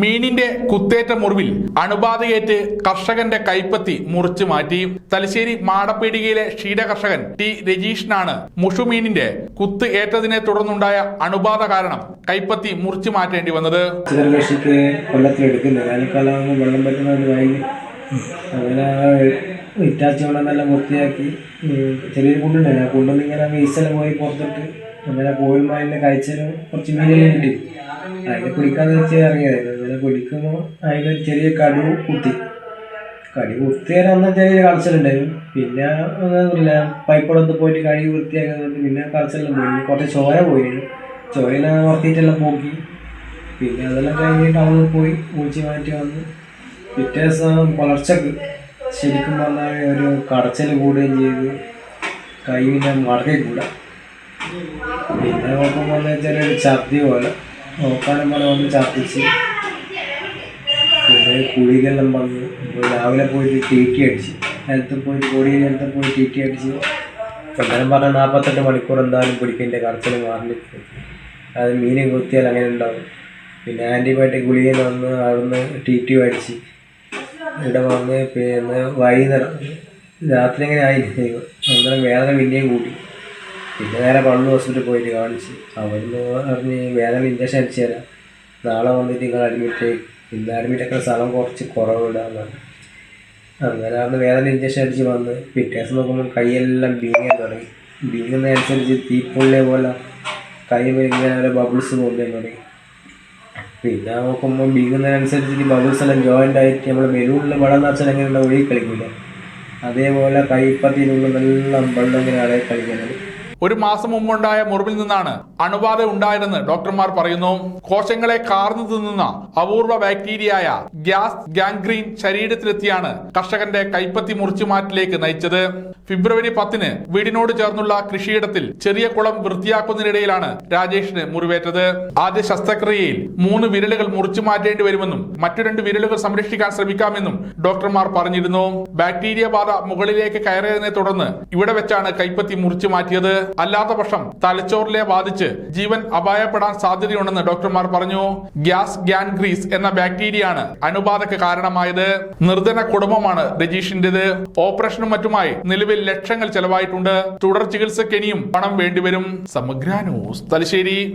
മീനിന്റെ കുത്തേറ്റ മുറിവിൽ അണുബാധയേറ്റ് കർഷകന്റെ കൈപ്പത്തി മുറിച്ചു മാറ്റി. തലശ്ശേരി മാടപ്പീടികയിലെ ക്ഷീര കർഷകൻ ടി രജീഷിനാണ് മുഷുമീനിന്റെ കുത്ത് ഏറ്റതിനെ തുടർന്നുണ്ടായ അണുബാധ കാരണം കൈപ്പത്തി മുറിച്ചു മാറ്റേണ്ടി വന്നത്. ഇറ്റാച്ചി വെള്ളം നല്ല വൃത്തിയാക്കി ചെറിയൊരു കുണ്ടുണ്ടായിരുന്നു. ആ കുണ്ടിങ്ങനെ ഇങ്ങനെ വീസല പോയി പുറത്തിട്ട് അങ്ങനെ കോഴിമാലിനെ കഴിച്ചാലും കുറച്ച് മീനെല്ലാം കിട്ടി. അതിനെ പിടിക്കാന്ന് വെച്ച് ഇറങ്ങിയതായിരുന്നു അങ്ങനെ പിടിക്കുമ്പോൾ അതിന് ചെറിയ കടു കുത്തി. കടി കുത്തിയാൽ അന്ന് ചെറിയ കളച്ചിലുണ്ടായിരുന്നു പിന്നെ ഒന്നുമില്ല പൈപ്പടത്ത് പോയിട്ട് കടി വൃത്തിയാക്കി പിന്നെ കളച്ചിലെല്ലാം പോയി കുറച്ച് ചോര പോയിരുന്നു ചോരനെ വർത്തിയിട്ടെല്ലാം പോക്കി. പിന്നെ അതെല്ലാം കഴിഞ്ഞ് ടൗണിൽ പോയി കുളിച്ച് മാറ്റി വന്ന്. പിറ്റേ ദിവസം പുലർച്ചക്ക് ശരിക്കും പറഞ്ഞാൽ ഒരു കടച്ചൽ കൂടുകയും ചെയ്ത്. കൈ പിന്നെ മടക്കി കൂടാ പിന്നെ നോക്കുമ്പോൾ വെച്ചാൽ ഒരു ഛർദി പോലെ. നോക്കാനും പോലെ വന്ന് ഛർദിച്ച്. പിന്നെ കുളികളെല്ലാം വന്ന് രാവിലെ പോയിട്ട് ടി ടി അടിച്ച്. നിലത്ത് പോയിട്ട് കൊടിയിൽ നിലത്ത് പോയി ടി ടി അടിച്ച്. അന്നേരം പറഞ്ഞാൽ നാൽപ്പത്തെട്ട് മണിക്കൂർ എന്തായാലും പിടിക്കേണ്ട കറച്ചിൽ മാറിയിട്ട് അത് മീൻ കുത്തിയാൽ അങ്ങനെ ഉണ്ടാവും. പിന്നെ ആന്റിബയോട്ടിക് ഗുളികയിൽ വന്ന് അവിടുന്ന് ടി ടി അടിച്ച്. ഇവിടെ വന്ന് പിന്നെ വൈകുന്നേരം രാത്രി ഇങ്ങനെ ആയി അന്നേരം വേദന പിന്നെയും കൂടി. പിന്നെ നേരെ പള്ളു ഹോസ്പിറ്റലിൽ പോയിട്ട് കാണിച്ച്. അവിടുന്ന് പറഞ്ഞ് വേദന ഇഞ്ചക്ഷൻ അടിച്ചു തരാം. നാളെ വന്നിട്ട് നിങ്ങൾ അഡ്മിറ്റ് ഇന്ന് അഡ്മിറ്റ് ഒക്കെ സ്ഥലം കുറച്ച് കുറവിടാന്ന് പറഞ്ഞു. അങ്ങനെ അന്ന് വേദന ഇഞ്ചക്ഷൻ അടിച്ച് വന്ന് പിറ്റേ ദിവസം നോക്കുമ്പോൾ കൈയെല്ലാം ബീങ്ങാൻ തുടങ്ങി. ബീങ്ങുന്നതനുസരിച്ച് തീപ്പൊള്ളിയ പോലെ കൈ ഇങ്ങനെ ഓരോ ബബിൾസ് പോകാൻ തുടങ്ങി. പിന്നെ നോക്കുമ്പോൾ ബീങ്ങുന്നതിനനുസരിച്ച് ബബിൾസ് എല്ലാം ജോയിന്റ് ആയിട്ട് നമ്മൾ ബലൂണിൽ വെള്ളം നിറച്ചാൽ എങ്ങനെ ഒഴുകി കളിക്കില്ല അതേപോലെ കൈപ്പത്തിനുള്ള നല്ല വെള്ളം ഇങ്ങനെ അടയെ കളിക്കുന്നത്. ഒരു മാസം മുമ്പുണ്ടായ മുറിവിൽ നിന്നാണ് അണുബാധ ഉണ്ടായതെന്ന് ഡോക്ടർമാർ പറയുന്നു. കോശങ്ങളെ കാർന്നു തിന്നുന്ന അപൂർവ ബാക്ടീരിയയായ ഗ്യാസ് ഗാംഗ്രീൻ ശരീരത്തിലെത്തിയാണ് കർഷകന്റെ കൈപ്പത്തി മുറിച്ചു മാറ്റിലേക്ക് നയിച്ചത്. ഫെബ്രുവരി പത്തിന് വീടിനോട് ചേർന്നുള്ള കൃഷിയിടത്തിൽ ചെറിയ കുളം വൃത്തിയാക്കുന്നതിനിടയിലാണ് രാജേഷിന് മുറിവേറ്റത്. ആദ്യ ശസ്ത്രക്രിയയിൽ മൂന്ന് വിരലുകൾ മുറിച്ചു മാറ്റേണ്ടി വരുമെന്നും മറ്റു രണ്ട് വിരലുകൾ സംരക്ഷിക്കാൻ ശ്രമിക്കാമെന്നും ഡോക്ടർമാർ പറഞ്ഞിരുന്നു. ബാക്ടീരിയ ബാധ മുകളിലേക്ക് കയറിയതിനെ തുടർന്ന് ഇവിടെ വെച്ചാണ് കൈപ്പത്തി മുറിച്ചു മാറ്റിയത് അല്ലാത്ത പക്ഷം തലച്ചോറിലെ ബാധിച്ച് ജീവൻ അപായപ്പെടാൻ സാധ്യതയുണ്ടെന്ന് ഡോക്ടർമാർ പറഞ്ഞു. ഗ്യാസ് ഗ്യാൻഗ്രീസ് എന്ന ബാക്ടീരിയയാണ് അണുബാധയ്ക്ക് കാരണമായത്. നിർധന കുടുംബമാണ് രജീഷിന്റേത് ഓപ്പറേഷനും മറ്റുമായി നിലവിൽ ലക്ഷങ്ങൾ ചെലവായിട്ടുണ്ട്. തുടർ ചികിത്സയ്ക്ക് ഇനിയും പണം വേണ്ടിവരും. സമഗ്ര ന്യൂസ് തലശ്ശേരി.